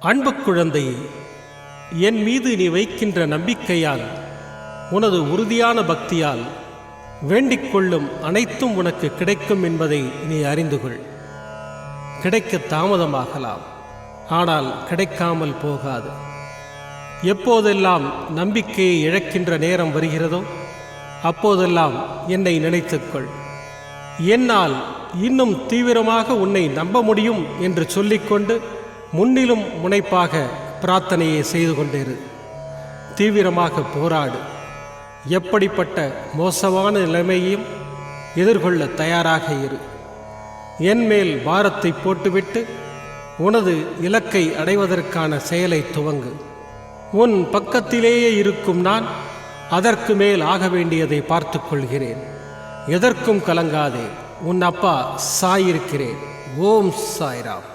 அன்பு குழந்தையே என் மீது நீ வைக்கின்ற நம்பிக்கையால் உனது உறுதியான பக்தியால் வேண்டிக் கொள்ளும் அனைத்தும் உனக்கு கிடைக்கும் என்பதை நீ அறிந்து கொள். கிடைக்க தாமதமாகலாம் ஆனால் கிடைக்காமல் போகாது. எப்போதெல்லாம் நம்பிக்கையை இழக்கின்ற நேரம் வருகிறதோ அப்போதெல்லாம் என்னை நினைத்துக்கொள் என்னால் இன்னும் தீவிரமாக உன்னை நம்ப முடியும் என்று சொல்லிக்கொண்டு முன்னிலும் முனைப்பாக பிரார்த்தனையை செய்து கொண்டிரு தீவிரமாக போராடு. எப்படிப்பட்ட மோசமான நிலைமையையும் எதிர்கொள்ள தயாராக இரு. என் மேல் பாரத்தை போட்டுவிட்டு உனது இலக்கை அடைவதற்கான செயலை துவங்கு. உன் பக்கத்திலேயே இருக்கும் நான் அதற்கு மேல் ஆக வேண்டியதை பார்த்து கொள்கிறேன். எதற்கும் கலங்காதே. உன் அப்பா சாயிருக்கிறேன். ஓம் சாய்ராம்.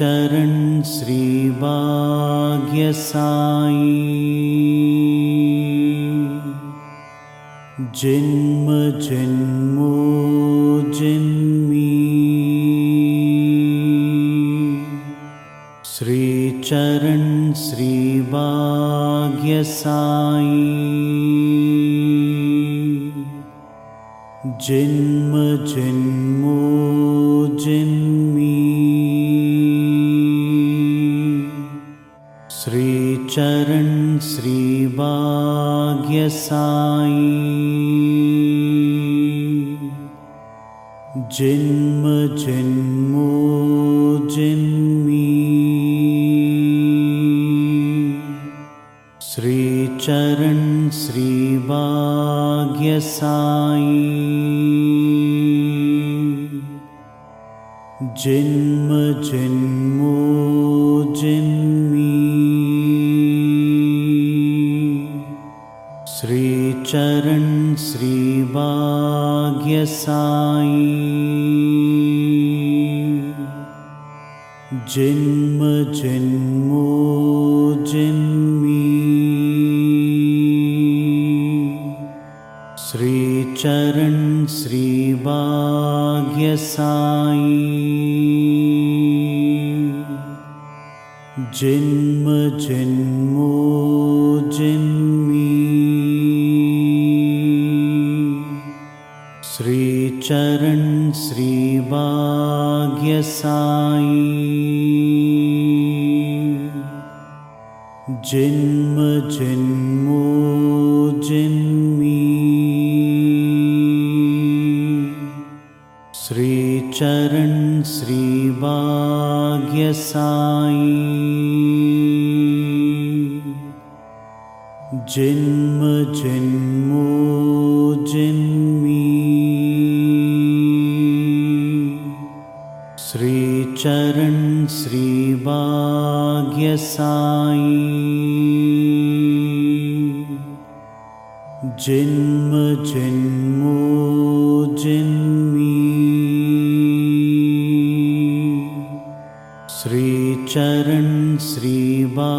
चरण श्री साई जिन्म जिन्मो जिन्मी। श्रीचरण श्री साई जिन्म जिन्म श्रीभाग्यसाई जन्म जन्मो जन्मी। श्रीचरण श्रीभाग्यसाई जन्म जन्मो श्रीभाग्यसाई जन्म जन्मो जन्मी। श्रीचरण श्रीभाग्यसाई। जन्मो जन्मी श्रीचरण श्रीभाग्यसाई। जन्म जन्मो जन्मी। श्रीचरण श्रीभाग्यसाई। जन्म जन्मो श्रीचरण श्रीभाग्यसाई। जन्म जन्मो जन्मी। श्रीचरण श्रीभाग्यसाई।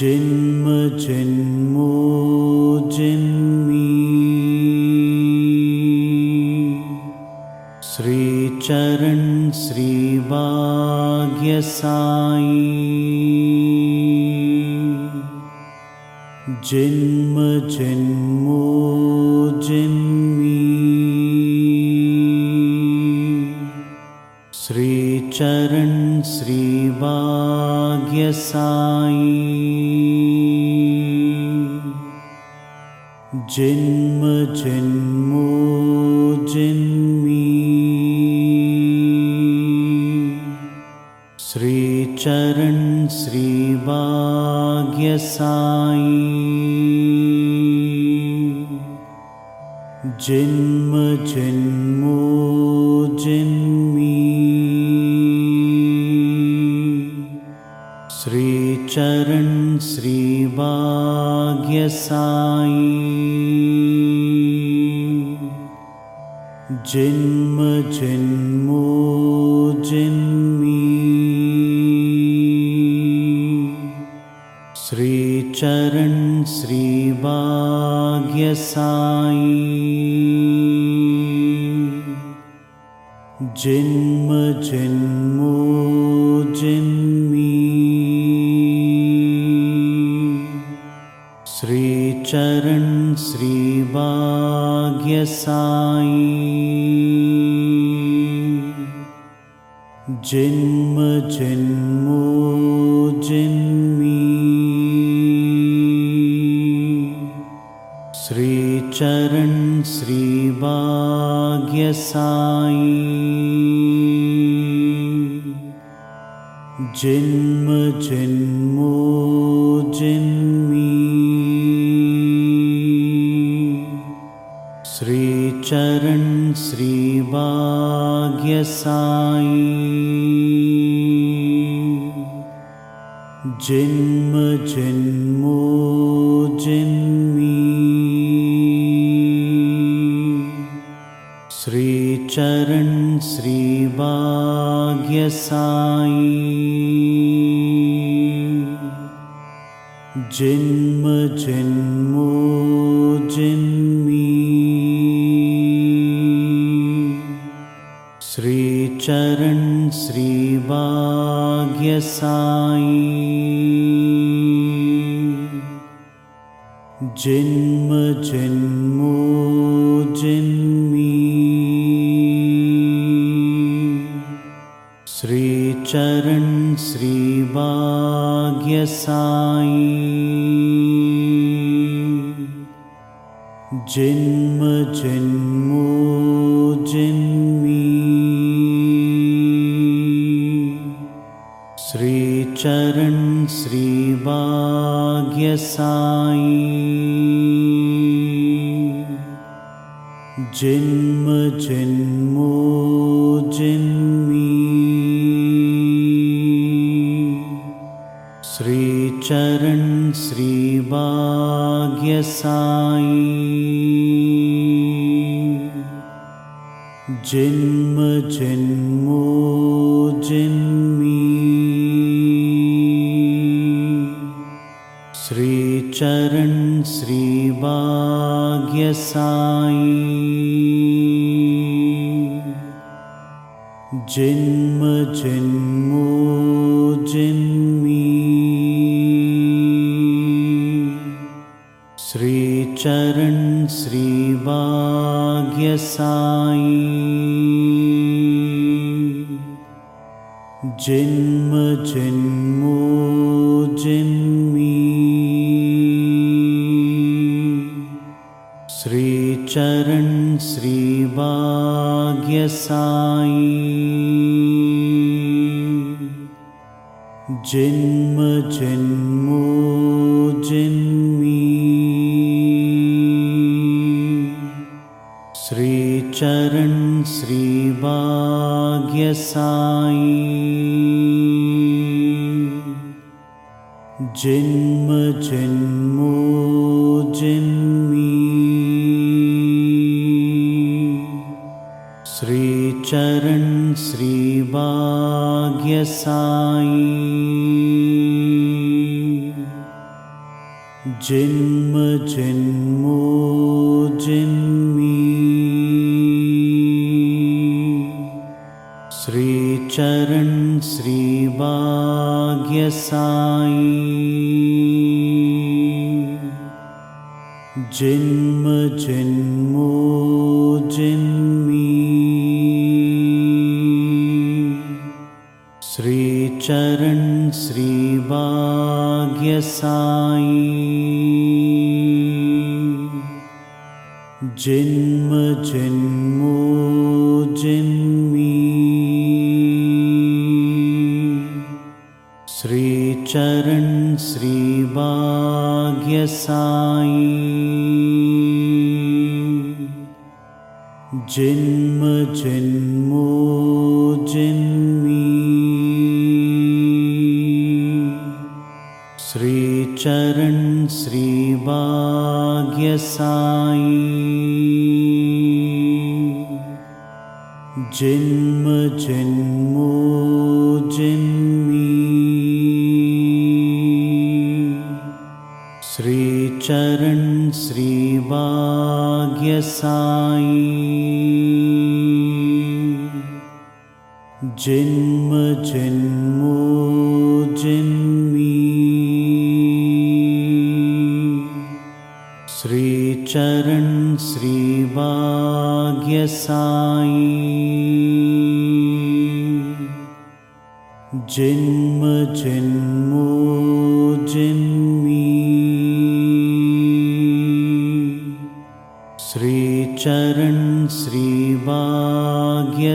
जन्म जन्मो श्रीचरण श्रीभाग्यसाई। जन्म जन्मो जन्मी। श्रीचरण श्रीभाग्यसाई। जन्म जन्मो जन्मी श्रीचरण श्रीभाग्यसाई। जन्म जन्मो जन्मी। श्रीचरण श्रीभाग्यसाई। जन्म जन्मो चरण श्री साई जिन्म जिन्मो जिन्मी। श्रीचरण श्री साई जिन्म जिन्म श्रीचरण श्रीभाग्यसाई। जन्म जन्मो जन्मी। श्रीचरण श्रीभाग्यसाई। जन्म जन्मो जन्मी जन्म जन्मो जन्मी। श्रीचरण श्रीभाग्यसाई जन्म जन्मो जन्मी श्रीभाग्यसाई जन्म जन्मो जन्मी। श्रीभाग्यसाई जन्म जन्मो जन्म जन्मो जन्मी। श्रीचरण श्रीभाग्यसाई जन्म जन्मो जन्मी श्रीभाग्यसाई जन्म जन्मो जन्मी। श्रीचरण श्रीभाग्यसाई जन्म जन्मो श्रीभाग्यसाई जन्म जन्मो जन्मी। श्रीचरण श्रीभाग्यसाई जन्म जन्मो शरण श्री वा्यसाई जिन्म जिन्मो जिन्मी। श्रीचरण श्री वा य साई जिन्म जिन्म श्रीचरण श्रीभाग्यसाई। जन्म जन्मो जन्मी। श्रीचरण श्रीभाग्यसाई। जन्म श्रीचरण श्रीभाग्यसाई। जन्म जन्मो जन्मी। श्रीचरण जन्म जन्मो जन्मी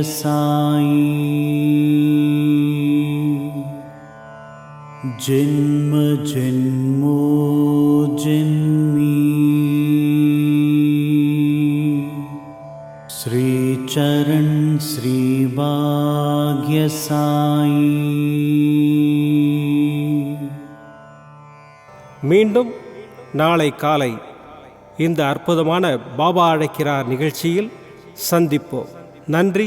श्रीभाग्यसाई जन्म जन्मो जन्मी श्रीचरण श्रीभाग्यसाई மீண்டும் நாளை காலை இந்த அற்புதமான பாபா அழைக்கிறார் நிகழ்ச்சியில் சந்திப்போம் நன்றி